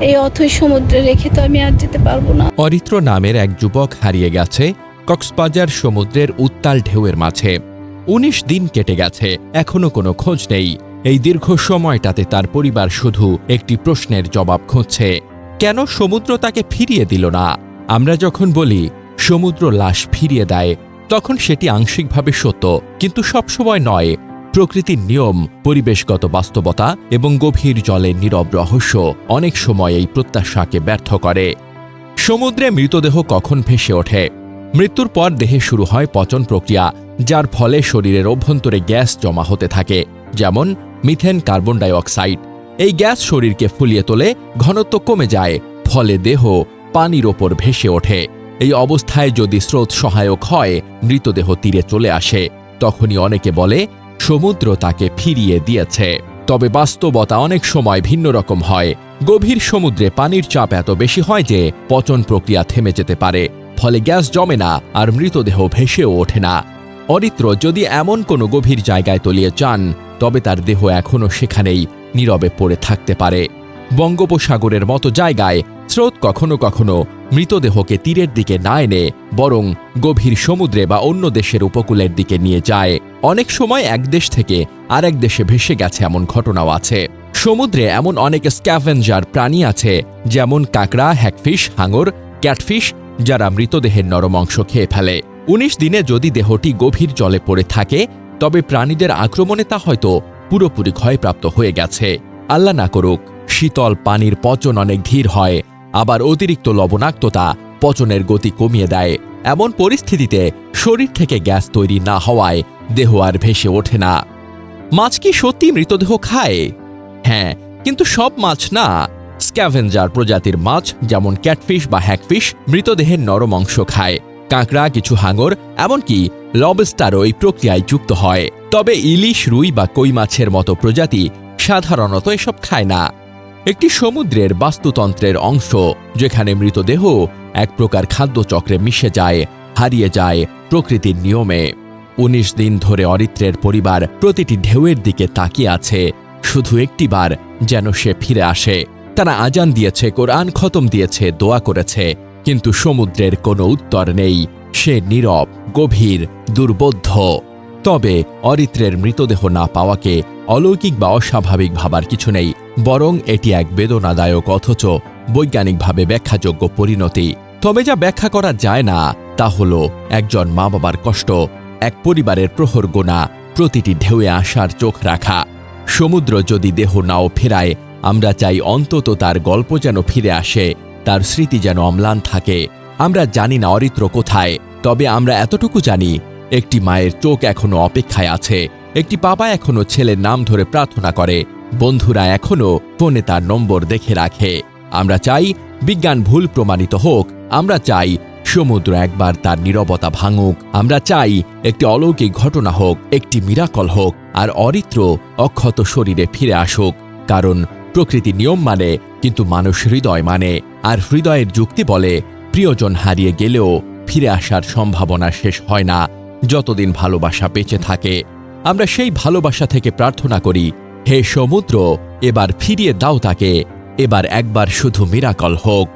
এই অথৈ সমুদ্রে রেখে তো আমি আর যেতে পারব না। অরিত্র নামের এক যুবক হারিয়ে গেছে কক্সবাজার সমুদ্রের উত্তাল ঢেউয়ের মাঝে। উনিশ দিন কেটে গেছে, এখনও কোনো খোঁজ নেই। এই দীর্ঘ সময়টাতে তার পরিবার শুধু একটি প্রশ্নের জবাব খুঁজছে। কেন সমুদ্র তাকে ফিরিয়ে দিল না? আমরা যখন বলি, সমুদ্র লাশ ফিরিয়ে দেয়, তখন সেটি আংশিকভাবে সত্য, কিন্তু সবসময় নয়। প্রকৃতির নিয়ম, পরিবেশগত বাস্তবতা এবং গভীর জলের নীরব রহস্য অনেক সময় এই প্রত্যাশাকে ব্যর্থ করে। সমুদ্রে মৃতদেহ কখন ভেসে ওঠে? মৃত্যুর পর দেহে শুরু হয় পচন প্রক্রিয়া, যার ফলে শরীরের অভ্যন্তরে গ্যাস জমা হতে থাকে, যেমন মিথেন কার্বন ডাই অক্সাইড এই গ্যাস শরীরকে ফুলিয়ে তোলে, ঘনত্ব কমে যায়, ফলে দেহ পানির ওপর ভেসে ওঠে। এই অবস্থায় যদি স্রোত সহায়ক হয়, মৃতদেহ তীরে চলে আসে, তখনই অনেকে বলে সমুদ্র তাকে ফিরিয়ে দিয়েছে। তবে বাস্তবতা অনেক সময় ভিন্ন রকম হয়। গভীর সমুদ্রে পানির চাপ এত বেশি হয় যে পচন প্রক্রিয়া থেমে যেতে পারে, ফলে গ্যাস জমে না আর মৃতদেহ ভেসেও ওঠে না। অরিত্র যদি এমন কোনো গভীর জায়গায় তলিয়ে চান তবে তার দেহ এখনও সেখানেই নীরবে পড়ে থাকতে পারে। বঙ্গোপসাগরের মতো জায়গায় স্রোত কখনো কখনো মৃতদেহকে তীরের দিকে না এনে বরং গভীর সমুদ্রে বা অন্য দেশের উপকূলের দিকে নিয়ে যায়। অনেক সময় এক দেশ থেকে আরেক দেশে ভেসে গেছে এমন ঘটনাও আছে। সমুদ্রে এমন অনেক স্ক্যাভেঞ্জার প্রাণী আছে, যেমন কাঁকড়া, হ্যাকফিশ, হাঙর, ক্যাটফিশ, যারা মৃতদেহের নরম অংশ খেয়ে ফেলে। উনিশ দিনে যদি দেহটি গভীর জলে পড়ে থাকে, তবে প্রাণীদের আক্রমণে তা হয়তো পুরোপুরি ক্ষয়প্রাপ্ত হয়ে গেছে। আল্লাহ না করুক। শীতল পানির পচন অনেক ধীর হয়, আবার অতিরিক্ত লবণাক্ততা পচনের গতি কমিয়ে দেয়। এমন পরিস্থিতিতে শরীর থেকে গ্যাস তৈরি না হওয়ায় দেহ আর ভেসে ওঠে না। মাছ কি সত্যি মৃতদেহ খায়? হ্যাঁ কিন্তু সব মাছ না। স্ক্যাভেঞ্জার প্রজাতির মাছ যেমন ক্যাটফিশ বা হ্যাকফিশ মৃতদেহের নরম অংশ খায়। কাঁকড়া, কিছু হাঙর, এমনকি লবস্টারও এই প্রক্রিয়ায় যুক্ত হয়। তবে ইলিশ, রুই বা কই মাছের মতো প্রজাতি সাধারণত এসব খায় না। একটি সমুদ্রের বাস্তুতন্ত্রের অংশ, যেখানে মৃতদেহ এক প্রকার খাদ্যচক্রে মিশে যায়, হারিয়ে যায় প্রকৃতির নিয়মে। উনিশ দিন ধরে অরিত্রের পরিবার প্রতিটি ঢেউয়ের দিকে তাকিয়ে আছে, শুধু একটিবার যেন সে ফিরে আসে। তারা আজান দিয়েছে, কোরআন খতম দিয়েছে, দোয়া করেছে, কিন্তু সমুদ্রের কোনো উত্তর নেই। সে নীরব, গভীর, দুর্বোধ্য। তবে অরিত্রের মৃতদেহ না পাওয়াকে অলৌকিক বা অস্বাভাবিক ভাবার কিছু নেই। বরং এটি এক বেদনাদায়ক অথচ বৈজ্ঞানিকভাবে ব্যাখ্যাযোগ্য পরিণতি। তবে যা ব্যাখ্যা করা যায় না, তা হল একজন মা বাবার কষ্ট, এক পরিবারের প্রহর গোনা, প্রতিটি ঢেউয়ে আসার চোখ রাখা। সমুদ্র যদি দেহ নাও ফেরায়, আমরা চাই অন্তত তার গল্প যেন ফিরে আসে, তার স্মৃতি যেন অম্লান থাকে। আমরা জানি না অরিত্র কোথায়, তবে আমরা এতটুকু জানি, একটি মায়ের চোখ এখনও অপেক্ষায় আছে, একটি বাবা এখনও ছেলের নাম ধরে প্রার্থনা করে বন্ধুরা এখনও ফোনে তার নম্বর দেখে রাখে। আমরা চাই বিজ্ঞান ভুল প্রমাণিত হোক, আমরা চাই সমুদ্র একবার তার নীরবতা ভাঙুক, আমরা চাই একটি অলৌকিক ঘটনা হোক, একটি মিরাকল হোক, আর অরিত্র অক্ষত শরীরে ফিরে আসুক। কারণ প্রকৃতি নিয়ম মানে কিন্তু মানুষ হৃদয় মানে আর হৃদয়ের যুক্তি বলে, প্রিয়জন হারিয়ে গেলেও ফিরে আসার সম্ভাবনা শেষ হয় না, যতদিন ভালোবাসা বেঁচে থাকে। আমরা সেই ভালোবাসা থেকে প্রার্থনা করি হে সমুদ্র এবার ফিরিয়ে দাও তাকে। এবার একবার শুধু মিরাকল হোক।